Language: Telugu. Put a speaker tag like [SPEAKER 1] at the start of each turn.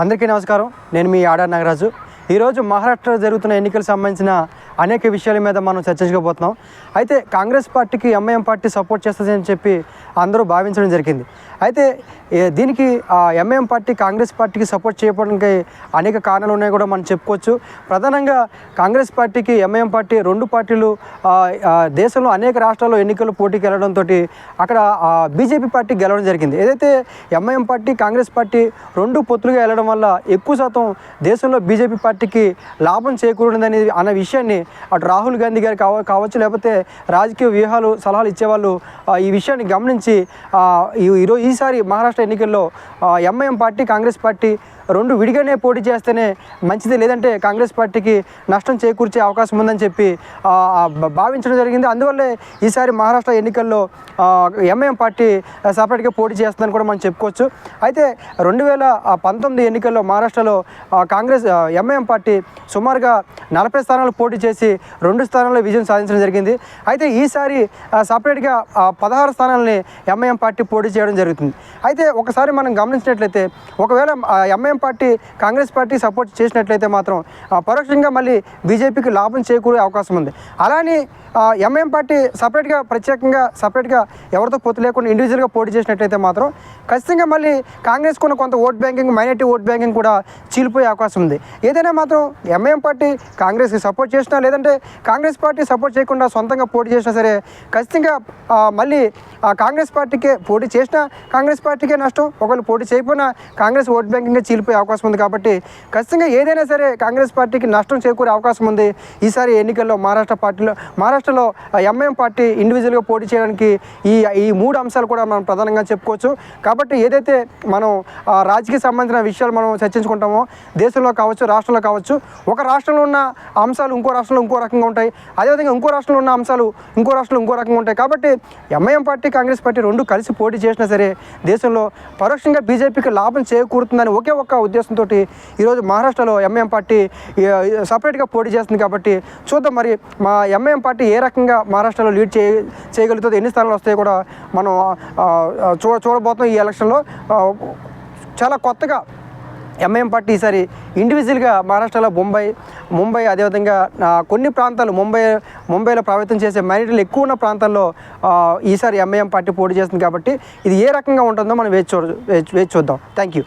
[SPEAKER 1] అందరికీ నమస్కారం. నేను మీ ఆడార్ నాగరాజు. ఈరోజు మహారాష్ట్ర జరుగుతున్న ఎన్నికలకు సంబంధించిన అనేక విషయాల మీద మనం చర్చించుకోబోతున్నాం అయితే కాంగ్రెస్ పార్టీకి ఎంఐఎం పార్టీ సపోర్ట్ చేస్తుందని చెప్పి అందరూ భావించడం జరిగింది. అయితే దీనికి ఎంఐఎం పార్టీ కాంగ్రెస్ పార్టీకి సపోర్ట్ చేయడానికి అనేక కారణాలు ఉన్నాయి కూడా మనం చెప్పుకోవచ్చు. ప్రధానంగా కాంగ్రెస్ పార్టీకి ఎంఐఎం పార్టీ రెండు పార్టీలు దేశంలో అనేక రాష్ట్రాల్లో ఎన్నికలు పోటీకి వెళ్ళడంతో అక్కడ బీజేపీ పార్టీ గెలవడం జరిగింది. ఏదైతే ఎంఐఎం పార్టీ కాంగ్రెస్ పార్టీ రెండు పొత్తులుగా వెళ్ళడం వల్ల ఎక్కువ శాతం దేశంలో బీజేపీ పార్టీకి లాభం చేకూరిందని అన్న విషయాన్ని అటు రాహుల్ గాంధీ గారు కావ కావచ్చు లేకపోతే రాజకీయ వ్యూహాలు సలహాలు ఇచ్చేవాళ్ళు ఈ విషయాన్ని గమనించి ఈరోజు ఈసారి మహారాష్ట్ర ఎన్నికల్లో ఎంఐఎం పార్టీ కాంగ్రెస్ పార్టీ రెండు విడిగానే పోటీ చేస్తేనే మంచిది. లేదంటే కాంగ్రెస్ పార్టీకి నష్టం చేకూర్చే అవకాశం ఉందని చెప్పి భావించడం జరిగింది. అందువల్లే ఈసారి మహారాష్ట్ర ఎన్నికల్లో ఎంఐఎం పార్టీ సపరేట్గా పోటీ చేస్తుందని కూడా మనం చెప్పుకోవచ్చు. అయితే రెండు వేల పంతొమ్మిది ఎన్నికల్లో మహారాష్ట్రలో కాంగ్రెస్ ఎంఐఎం పార్టీ సుమారుగా నలభై స్థానాలు పోటీ చేసి రెండు స్థానాల్లో విజయం సాధించడం జరిగింది. అయితే ఈసారి సపరేట్గా పదహారు స్థానాలని ఎంఐఎం పార్టీ పోటీ చేయడం జరుగుతుంది. అయితే ఒకసారి మనం గమనించినట్లయితే ఒకవేళ MIM party Congress party support చేసినట్లయితే మాత్రం పరోక్షంగా మళ్ళీ బీజేపీకి లాభం చేకూరే అవకాశం ఉంది. అలానే ఎంఐఎం పార్టీ సపరేట్గా ప్రత్యేకంగా సపరేట్గా ఎవరితో పొత్తు లేకుండా ఇండివిజువల్గా పోటీ చేసినట్లయితే మాత్రం ఖచ్చితంగా మళ్ళీ కాంగ్రెస్ కొన్న కొంత vote banking minority vote banking కూడా చీలిపోయే అవకాశం ఉంది. ఏదైనా మాత్రం ఎంఐఎం పార్టీ కాంగ్రెస్కి సపోర్ట్ చేసినా లేదంటే కాంగ్రెస్ పార్టీ సపోర్ట్ చేయకుండా సొంతంగా పోటీ చేసినా సరే ఖచ్చితంగా మళ్ళీ ఆ కాంగ్రెస్ పార్టీకే పోటీ చేసినా కాంగ్రెస్ పార్టీకే నష్టం. ఒకవేళ పోటీ చేయకపోయినా కాంగ్రెస్ ఓట్ బ్యాంకింగ్ చీలిపోయే అవకాశం ఉంది కాబట్టి ఖచ్చితంగా ఏదైనా సరే కాంగ్రెస్ పార్టీకి నష్టం చేకూరే అవకాశం ఉంది. ఈసారి ఎన్నికల్లో మహారాష్ట్ర పార్టీలో మహారాష్ట్రలో ఎంఐఎం పార్టీ ఇండివిజువల్గా పోటీ చేయడానికి ఈ ఈ మూడు అంశాలు కూడా మనం ప్రధానంగా చెప్పుకోవచ్చు. కాబట్టి ఏదైతే మనం రాజకీయ సంబంధించిన విషయాలు మనం చర్చించుకుంటామో దేశంలో కావచ్చు రాష్ట్రంలో కావచ్చు ఒక రాష్ట్రంలో ఉన్న అంశాలు ఇంకో రాష్ట్రంలో ఇంకో రకంగా ఉంటాయి. అదేవిధంగా ఇంకో రాష్ట్రంలో ఉన్న అంశాలు ఇంకో రాష్ట్రంలో ఇంకో రకంగా ఉంటాయి. కాబట్టి ఎంఐఎం పార్టీ కాంగ్రెస్ పార్టీ రెండు కలిసి పోటీ చేసినా సరే దేశంలో పరోక్షంగా బీజేపీకి లాభం చేకూరుతుందని ఒకే ఒక్క ఉద్దేశంతో ఈరోజు మహారాష్ట్రలో ఎంఐఎం పార్టీ సపరేట్గా పోటీ చేస్తుంది కాబట్టి చూద్దాం మరి మా ఎంఐఎం పార్టీ ఏ రకంగా మహారాష్ట్రలో లీడ్ చేయ చేయగలుగుతుందో ఎన్ని స్థానాలు వస్తాయో కూడా మనం చూ చూడ చూడబోతున్నాం ఈ ఎలక్షన్లో. చాలా కొత్తగా ఎంఐఎం పార్టీ ఈసారి ఇండివిజువల్గా మహారాష్ట్రలో ముంబై ముంబై అదేవిధంగా కొన్ని ప్రాంతాలు ముంబై ముంబైలో ప్రభావితం చేసే మైనారిటీలు ఎక్కువ ఉన్న ప్రాంతాల్లో ఈసారి ఎంఐఎం పార్టీ పోటీ చేస్తుంది కాబట్టి ఇది ఏ రకంగా ఉంటుందో మనం వేచి చూ వేచి వేచి చూద్దాం. Thank you